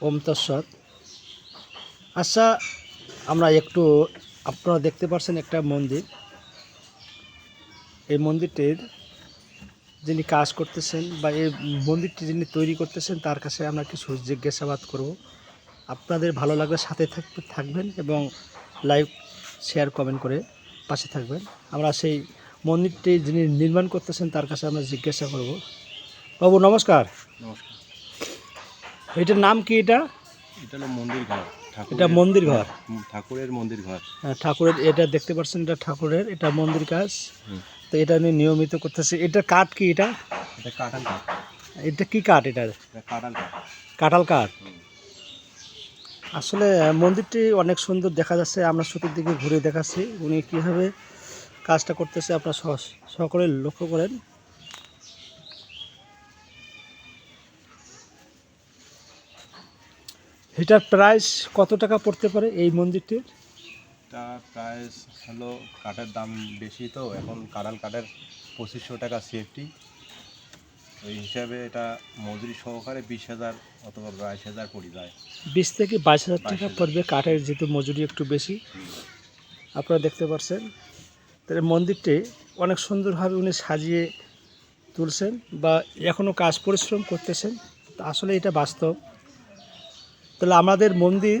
ওম আচ্ছা আমরা একটু আপনারা দেখতে পাচ্ছেন একটা মন্দির। এই মন্দিরটির যিনি কাজ করতেছেন বা এই মন্দিরটি যিনি তৈরি করতেছেন, তার কাছে আমরা কিছু জিজ্ঞাসাবাদ করব। আপনাদের ভালো লাগলে সাথে থাকবে থাকবেন এবং লাইভ শেয়ার, কমেন্ট করে পাশে থাকবেন। আমরা সেই মন্দিরটি যিনি নির্মাণ করতেছেন, তার কাছে আমরা জিজ্ঞাসা করব। বাবু, নমস্কার। নমস্কার। এটার নাম কি এটা? এটা হলো মন্দির ঘর এটা মন্দির ঘর। ঠাকুরের মন্দির ঘর। হ্যাঁ, ঠাকুরের এটা দেখতে পাচ্ছেন এটা ঠাকুরের এটা মন্দির কাজ। তো এটা আমি নিয়মিত করতেছি। এটা কাঠ কি এটা? এটা কাঁঠাল কাঠ। এটা কি কাঠ এটা? কাঁঠাল কাঠ। কাঁঠাল কাঠ। আসলে মন্দিরটি অনেক সুন্দর দেখা যাচ্ছে। আমরা চতুর্দিকে ঘুরে দেখাচ্ছি। উনি কীভাবে কাজটা করতেছে আপনারা সকলে লক্ষ্য করেন। এটার প্রাইস কত টাকা পড়তে পারে এই মন্দিরটির? এটা প্রাইস হলো কাঠের দাম বেশি তো এখন কাঁঠাল কাঠের পঁচিশশো টাকা সেফটি ওই হিসাবে এটা মজুরি সহকারে বিশ হাজার অথবা বাইশ হাজার পড়ে যায়। বিশ থেকে বাইশ হাজার টাকা পড়বে কাঠের যেহেতু মজুরি একটু বেশি। আপনারা দেখতে পাচ্ছেন তাহলে মন্দিরটি অনেক সুন্দরভাবে উনি সাজিয়ে তুলছেন বা এখনও কাজ পরিশ্রম করতেছেন। আসলে এটা বাস্তব। তাহলে আমাদের মন্দির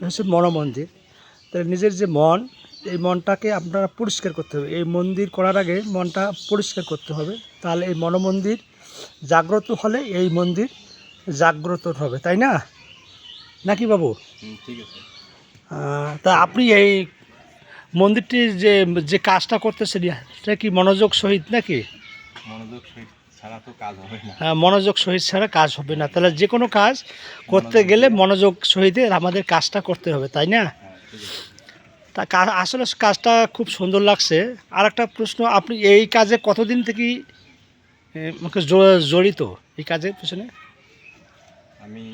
হচ্ছে মনমন্দির। তাহলে নিজের যে মন এই মনটাকে আপনারা পরিষ্কার করতে হবে। এই মন্দির করার আগে মনটা পরিষ্কার করতে হবে। তাহলে এই মনমন্দির জাগ্রত হলে এই মন্দির জাগ্রত হবে তাই না? নাকি বাবু? ঠিক আছে। তা আপনি এই মন্দিরটির যে যে কাজটা করতেছেন সেটা কি মনোযোগ সহিত নাকি? মনোযোগ সহিত হ্যাঁ, মনোযোগ সহিত ছাড়া কাজ হবে না। তাহলে যে কোনো কাজ করতে গেলে মনোযোগ সহিত আমাদের কাজটা করতে হবে তাই না? তা আসলে কাজটা খুব সুন্দর লাগছে। আর একটা প্রশ্ন আপনি এই কাজে কতদিন থেকে জড়িত এই কাজের পিছনে? আমি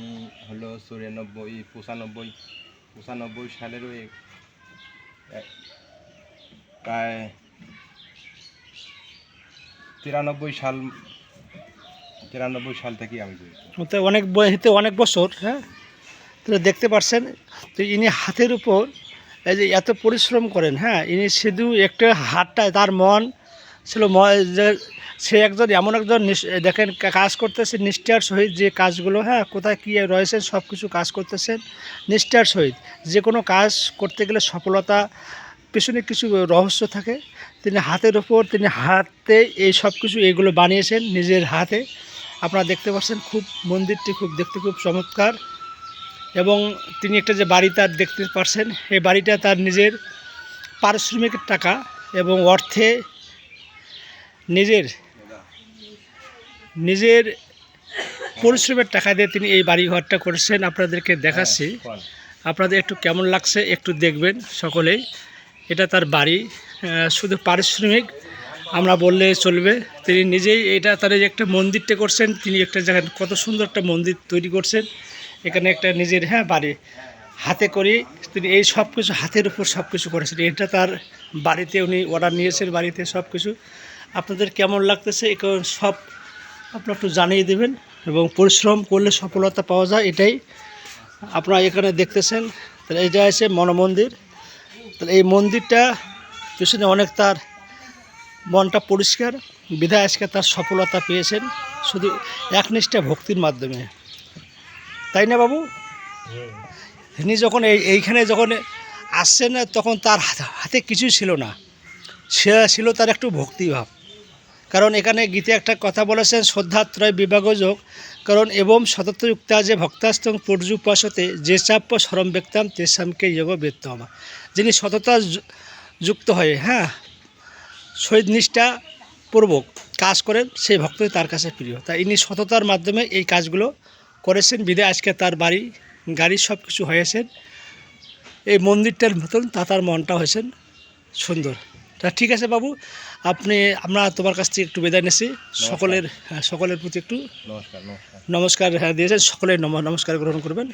হলো চুরানব্বই পঁচানব্বই পঁচানব্বই সালের ওই প্রায় তিরানব্বই সাল তিরানব্বই সাল থেকে আমি অনেক বয়সে, অনেক বছর হ্যাঁ? তো দেখতে পাচ্ছেন তো ইনি হাতের উপর এই যে এত পরিশ্রম করেন হ্যাঁ? ইনি শুধু একটা হাতটায় তার মন ছিল সে একজন, এমন একজন দেখেন কাজ করতেছে, নিষ্ঠার সহিত যে কাজগুলো হ্যাঁ? কোথায় কী রয়েছে সব কিছু কাজ করতেছেন, নিষ্ঠার সহিত। যে কোনো কাজ করতে গেলে সফলতা, পেছনে কিছু রহস্য থাকে। তিনি হাতের ওপর তিনি হাতে এই সব কিছু এগুলো বানিয়েছেন নিজের হাতে। আপনারা দেখতে পাচ্ছেন, খুব মন্দিরটি খুব দেখতে খুব চমৎকার এবং তিনি একটা যে বাড়ি তার দেখতে পাচ্ছেন, এই বাড়িটা তার নিজের পারিশ্রমিকের টাকা এবং অর্থে নিজের নিজের পরিশ্রমের টাকা দিয়ে তিনি এই বাড়ি ঘরটা করেছেন। আপনাদেরকে দেখাচ্ছি, আপনাদের একটু কেমন লাগছে একটু দেখবেন সকলেই। এটা তার বাড়ি শুধু পারিশ্রমিক আমরা বললে চলবে। তিনি নিজেই এটা তার একটা মন্দিরটা করছেন, তিনি একটা জায়গায় কত সুন্দর একটা মন্দির তৈরি করছেন। এখানে একটা নিজের হ্যাঁ বাড়ি। হাতে করে, তিনি এই সব কিছু হাতের উপর সব কিছু করেছেন। এটা তার বাড়িতে উনি অর্ডার নিয়েছেন, বাড়িতে সব কিছু আপনাদের কেমন লাগতেছে এখন সব আপনারা একটু জানিয়ে দেবেন এবং পরিশ্রম করলে সফলতা পাওয়া যায়, এটাই আপনারা এখানে দেখতেছেন। তাহলে এটা আছে মনমন্দির। তাহলে এই মন্দিরটা পেছনে অনেক তার মনটা পরিষ্কার। বিধায় আজকে তার সফলতা পেয়েছেন। শুধু একনিষ্ঠা ভক্তির মাধ্যমে। তাই না বাবু? তিনি যখন এই এইখানে যখন আসছেন তখন তার হাতে- কিছুই ছিল না। সে ছিল তার একটু ভক্তিভাব। কারণ এখানে গীতে একটা কথা বলেছেন শ্রদ্ধাত্রয় বিভাগযোগ কারণ এবং সততযুক্তা যে ভক্তাস্তং পর্যুপাসতে, যে চাপ্য সরম ব্যক্তাম তেসামকে যোগ বেত্তমা। যিনি সততা যুক্ত হয়ে হ্যাঁ? শহীদ নিষ্ঠা পূর্বক কাজ করেন সেই ভক্তই তার কাছে প্রিয়। তাই ইনি সততার মাধ্যমে এই কাজগুলো করেছেন। বিদায় আজকে তার বাড়ি গাড়ি সব কিছু হয়েছেন এই মন্দিরটার মতন তা তার মনটা হয়েছেন সুন্দর। তা ঠিক আছে বাবু আপনি আমরা তোমার কাছ থেকে একটু বিদায় নিচ্ছি। সকলের হ্যাঁ, সকলের প্রতি একটু নমস্কার। নমস্কার হ্যাঁ দিয়েছেন। সকলের নম- নমস্কার গ্রহণ করবেন।